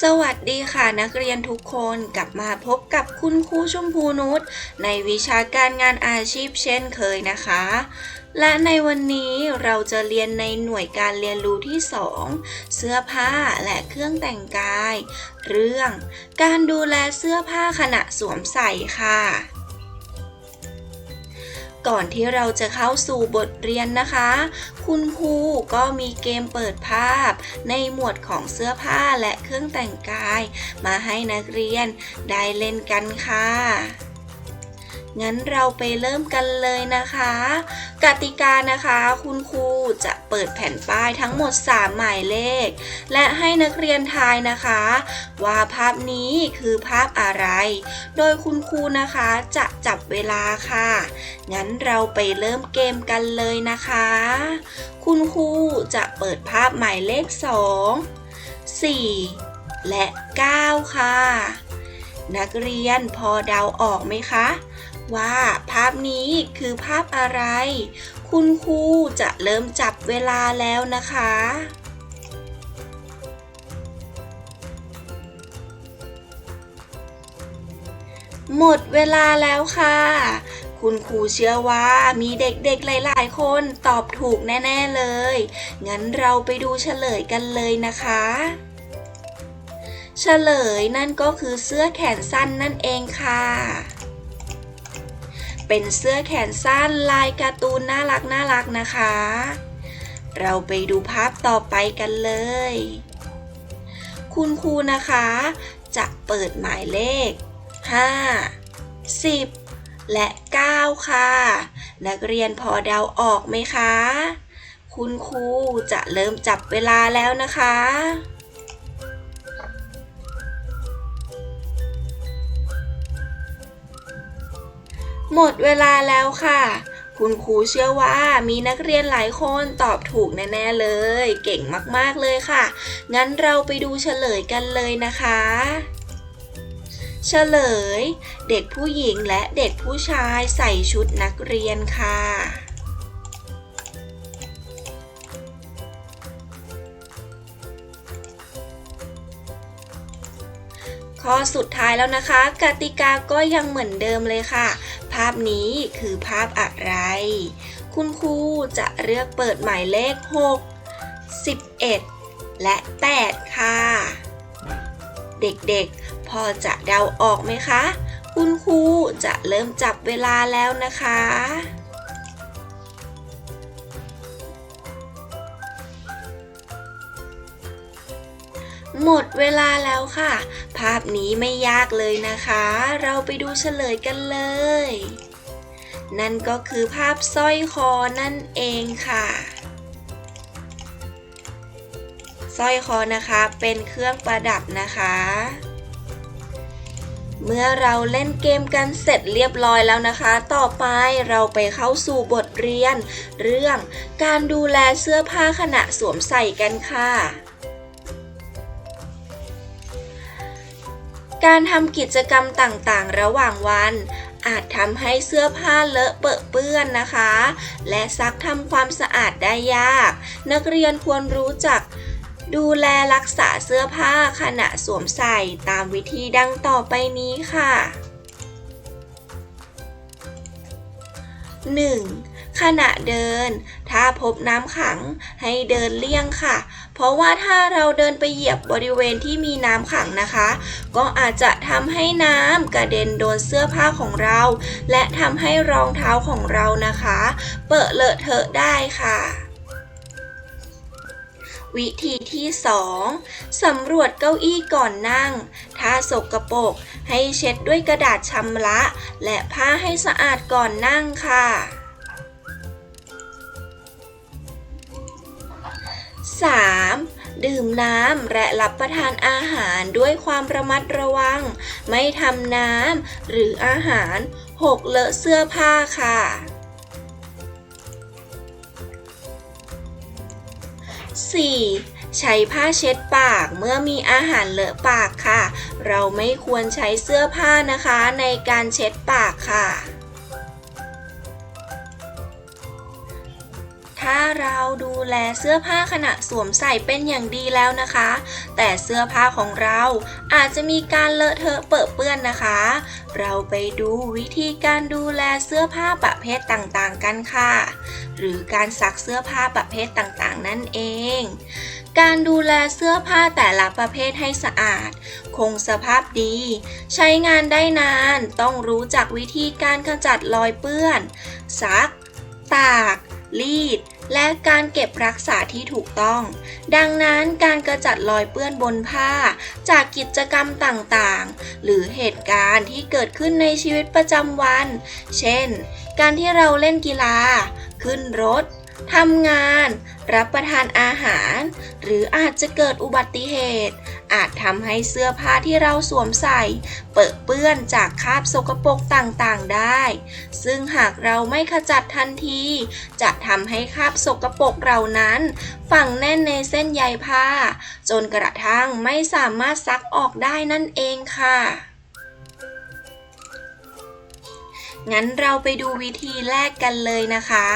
สวัสดีค่ะนักเรียนทุกคนกลับมาพบกับคุณครูชมพูนุชในวิชาการงานอาชีพเช่นเคยนะคะ และในวันนี้เราจะเรียนในหน่วยการเรียนรู้ที่ 2 เสื้อผ้าและเครื่องแต่งกาย เรื่อง การดูแลเสื้อผ้าขณะสวมใส่ค่ะ ก่อนที่เราจะเข้าสู่บทเรียนนะคะ คุณครูก็มีเกมเปิดภาพ ในหมวดของเสื้อผ้าและเครื่องแต่งกาย มาให้นักเรียนได้เล่นกันค่ะ งั้นเราไปเริ่มกันเลยนะคะ กติกานะคะ คุณครูจะเปิดแผ่นป้ายทั้งหมด 3 หมายเลข และให้นักเรียนทายนะคะ ว่าภาพนี้คือภาพอะไร โดยคุณครูนะคะจะจับเวลาค่ะ งั้นเราไปเริ่มเกมกันเลยนะคะ คุณครูจะเปิดภาพหมายเลข 2 4 และ 9 ค่ะ นักเรียนพอเดาออกไหมคะ ว่าภาพนี้คือภาพอะไร คุณครูจะเริ่มจับเวลาแล้วนะคะ หมดเวลาแล้วค่ะ คุณครูเชื่อว่ามีเด็กๆหลายๆ คนตอบถูกแน่ๆเลย งั้นเราไปดูเฉลยกันเลยนะคะเฉลยนั่นก็คือเสื้อแขนสั้นนั่นเองค่ะ เป็นเสื้อแขนสั้นลายการ์ตูนน่ารักน่ารักนะคะ เราไปดูภาพต่อไปกันเลย คุณครูนะคะ จะเปิดหมายเลข 5 10 และ 9 ค่ะ นักเรียนพอเดาออกไหมคะ คุณครูจะเริ่มจับเวลาแล้วนะคะ หมดเวลาแล้วค่ะ คุณครูเชื่อว่ามีนักเรียนหลายคนตอบถูกแน่ๆเลย เก่งมากๆเลยค่ะ งั้นเราไปดูเฉลยกันเลยนะคะเฉลย เด็กผู้หญิงและเด็กผู้ชายใส่ชุดนักเรียนค่ะ ข้อสุดท้ายแล้วนะคะ กติกาก็ยังเหมือนเดิมเลยค่ะ ภาพนี้คือภาพอะไร คุณครูจะเลือกเปิดหมายเลข 6 11 และ 8 ค่ะ เด็กๆ พอจะเดาออกไหมคะ คุณครูจะเริ่มจับเวลาแล้วนะคะ หมดเวลาแล้วค่ะ ภาพนี้ไม่ยากเลยนะคะ เราไปดูเฉลยกันเลย นั่นก็คือภาพสร้อยคอนั่นเองค่ะสร้อยคอนะคะเป็นเครื่องประดับนะคะ เมื่อเราเล่นเกมกันเสร็จเรียบร้อยแล้วนะคะ ต่อไปเราไปเข้าสู่บทเรียน เรื่องการดูแลเสื้อผ้าขณะสวมใส่กันค่ะ การทำกิจกรรมต่างๆ ระหว่างวัน อาจทำให้เสื้อผ้าเลอะเปอะเปื้อนนะคะ และซักทำความสะอาดได้ยาก นักเรียนควรรู้จักดูแลรักษาเสื้อผ้าขณะสวมใส่ตามวิธีดังต่อไปนี้ค่ะ 1. ขณะเดิน ถ้าพบน้ำขังให้เดินเลี่ยงค่ะ ราะว่าถ้าเราเดินไปเหยียบบริเวณที่มีน้ำขังนะคะ ก็อาจจะทำให้น้ำกระเด็นโดนเสื้อผ้าของเรา และทำให้รองเท้าของเรานะคะ เปอะเลอะเทอะได้ค่ะวิธีที่ 2 สำรวจเก้าอี้ก่อนนั่ง ถ้าสกปรกให้เช็ดด้วยกระดาษชำระ และผ้าให้สะอาดก่อนนั่งค่ะ 3. ดื่มน้ำและรับประทานอาหารด้วยความระมัดระวัง ไม่ทำน้ำหรืออาหาร หกเลอะเสื้อผ้าค่ะ 4. ใช้ผ้าเช็ดปากเมื่อมีอาหารเลอะปากค่ะ เราไม่ควรใช้เสื้อผ้านะคะในการเช็ดปากค่ะ ถ้าเราดูแลเสื้อผ้าขณะสวมใส่เป็นอย่างดีแล้วนะคะ แต่เสื้อผ้าของเราอาจจะมีการเลอะเทอะเปื้อะเปื้อนนะคะ เราไปดูวิธีการดูแลเสื้อผ้าประเภทต่างๆกันค่ะ หรือการซักเสื้อผ้าประเภทต่างๆ นั่นเอง การดูแลเสื้อผ้าแต่ละประเภทให้สะอาด คงสภาพดี ใช้งานได้นาน ต้องรู้จักวิธีการขจัดรอยเปื้อน ซัก ตากรีด และการเก็บรักษาที่ถูกต้อง ดังนั้นการกระจัดรอยเปื้อนบนผ้า จากกิจกรรมต่างๆ หรือเหตุการณ์ที่เกิดขึ้นในชีวิตประจำวัน เช่น การที่เราเล่นกีฬา ขึ้นรถทำงาน รับประทานอาหาร หรืออาจจะเกิดอุบัติเหตุ อาจทำให้เสื้อผ้าที่เราสวมใส่ เปื้อะเปื้อนจากคราบสกปรกต่างๆได้ ซึ่งหากเราไม่ขจัดทันที จะทำให้คราบสกปรกเหล่านั้น ฝังแน่นในเส้นใยผ้า จนกระทั่งไม่สามารถซักออกได้นั่นเองค่ะ งั้นเราไปดูวิธีแรกกันเลยนะคะ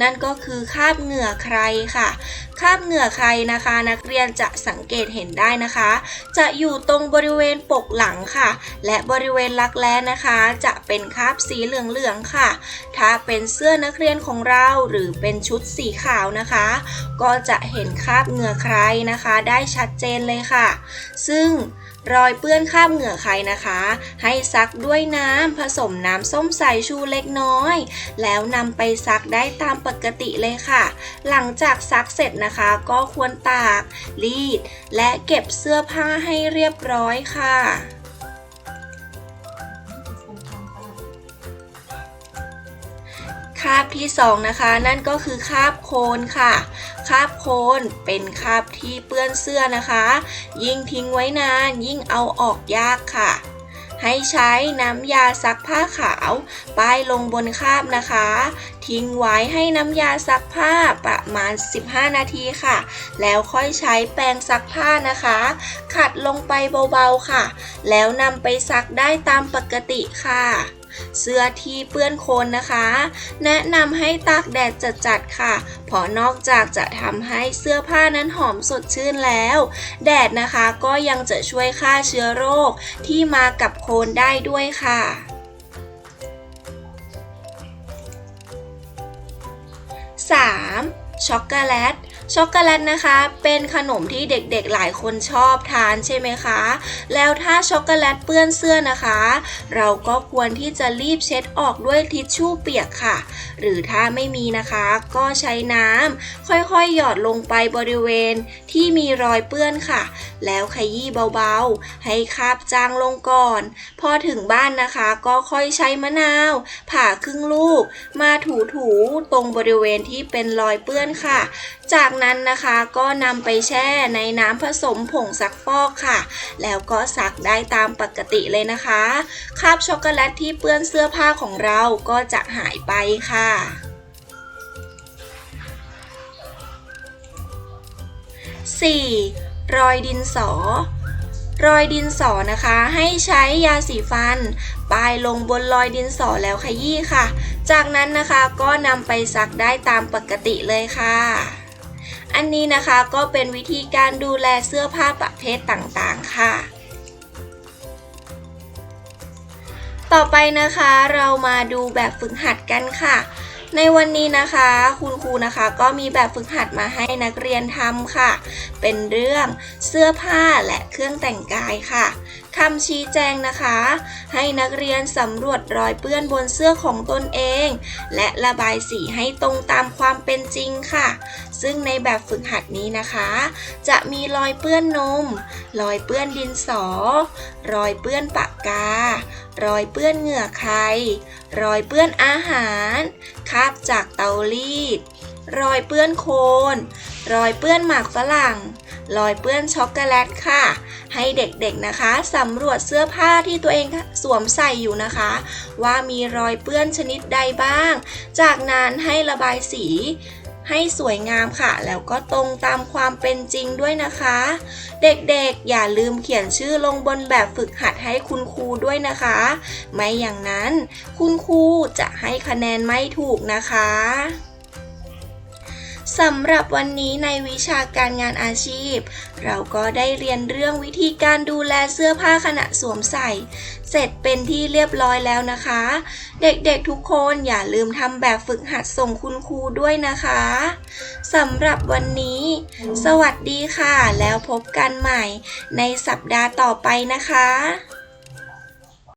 นั่นก็คือคาบเหงื่อใครค่ะคาบเหงื่อใครนะคะ นักเรียนจะสังเกตเห็นได้นะคะ จะอยู่ตรงบริเวณปกหลังค่ะ และบริเวณรักแร้นะคะ จะเป็นคาบสีเหลืองๆค่ะ ถ้าเป็นเสื้อนักเรียนของเราหรือเป็นชุดสีขาวนะคะ ก็จะเห็นคาบเหงื่อใครนะคะ ได้ชัดเจนเลยค่ะ ซึ่ง รอยเปื้อนคราบเหงื่อใครนะคะ ให้ซักด้วยน้ำผสมน้ำส้มสายชูเล็กน้อย แล้วนำไปซักได้ตามปกติเลยค่ะ หลังจากซักเสร็จนะคะก็ควรตาก รีด และเก็บเสื้อผ้าให้เรียบร้อยค่ะ ที่สองนะคะ นั่นก็คือคาบโคนค่ะ คาบโคนเป็นคาบที่เปื้อนเสื้อนะคะ ยิ่งทิ้งไว้นานยิ่งเอาออกยากค่ะ ให้ใช้น้ำยาซักผ้าขาว ป้ายลงบนคาบนะคะ ทิ้งไว้ให้น้ำยาซักผ้าประมาณ 15 นาทีค่ะ แล้วค่อยใช้แปรงซักผ้านะคะ ขัดลงไปเบาๆค่ะ แล้วนำไปซักได้ตามปกติค่ะ เสื้อที่เปื้อนโคลนนะคะ แนะนำให้ตากแดดจัดๆค่ะ เพราะนอกจากจะทำให้เสื้อผ้านั้นหอมสดชื่นแล้ว แดดนะคะก็ยังจะช่วยฆ่าเชื้อโรคที่มากับโคลนได้ด้วยค่ะ 3. ช็อกโกแลต ช็อกโกแลตนะคะเป็นขนมที่เด็กๆหลายคนชอบทานใช่ไหมคะ แล้วถ้าช็อกโกแลตเปื้อนเสื้อนะคะ เราก็ควรที่จะรีบเช็ดออกด้วยทิชชู่เปียกค่ะ หรือถ้าไม่มีนะคะ ก็ใช้น้ำค่อยๆหยอดลงไปบริเวณที่มีรอยเปื้อนค่ะ แล้วขยี้เบาๆ ให้คาบจางลงก่อน พอถึงบ้านนะคะก็ค่อยใช้มะนาว ผ่าครึ่งลูก มาถูๆตรงบริเวณที่เป็นรอยเปื้อนค่ะ จากนั้นนะคะก็นำไปแช่ในน้ำผสมผงซักฟอกค่ะ แล้วก็ซักได้ตามปกติเลยนะคะคราบช็อกโกแลตที่เปื้อนเสื้อผ้าของเราก็จะหายไปค่ะ 4. รอยดินสอ รอยดินสอนะคะ ให้ใช้ยาสีฟันป้ายลงบนรอยดินสอแล้วขยี้ค่ะ จากนั้นนะคะก็นำไปซักได้ตามปกติเลยค่ะ อันนี้นะคะก็เป็นวิธีการดูแลเสื้อผ้าประเภทต่างๆค่ะ ต่อไปนะคะเรามาดูแบบฝึกหัดกันค่ะ ในวันนี้นะคะคุณครูนะคะก็มีแบบฝึกหัดมาให้นักเรียนทำค่ะ เป็นเรื่องเสื้อผ้าและเครื่องแต่งกายค่ะ คำชี้แจงนะคะ ให้นักเรียนสำรวจรอยเปื้อนบนเสื้อของตนเอง และระบายสีให้ตรงตามความเป็นจริงค่ะ ซึ่งในแบบฝึกหัดนี้นะคะ จะมีรอยเปื้อนนม รอยเปื้อนดินสอ รอยเปื้อนปากกา รอยเปื้อนเหงื่อใคร รอยเปื้อนอาหาร คาบจากเตารีด รอยเปื้อนโคลนรอยเปื้อนหมากฝรั่ง รอยเปื้อนช็อกโกแลตค่ะ ให้เด็กๆนะคะสำรวจเสื้อผ้าที่ตัวเองสวมใส่อยู่นะคะ ว่ามีรอยเปื้อนชนิดใดบ้าง จากนั้นให้ระบายสีให้สวยงามค่ะ แล้วก็ตรงตามความเป็นจริงด้วยนะคะ เด็กๆอย่าลืมเขียนชื่อลงบนแบบฝึกหัดให้คุณครูด้วยนะคะ ไม่อย่างนั้นคุณครูจะให้คะแนนไม่ถูกนะคะ สำหรับวันนี้ในวิชาการงานอาชีพ เราก็ได้เรียนเรื่องวิธีการดูแลเสื้อผ้าขณะสวมใส่ เสร็จเป็นที่เรียบร้อยแล้วนะคะ เด็กๆทุกคนอย่าลืมทำแบบฝึกหัดส่งคุณครูด้วยนะคะสำหรับวันนี้ สวัสดีค่ะ แล้วพบกันใหม่ในสัปดาห์ต่อไปนะคะ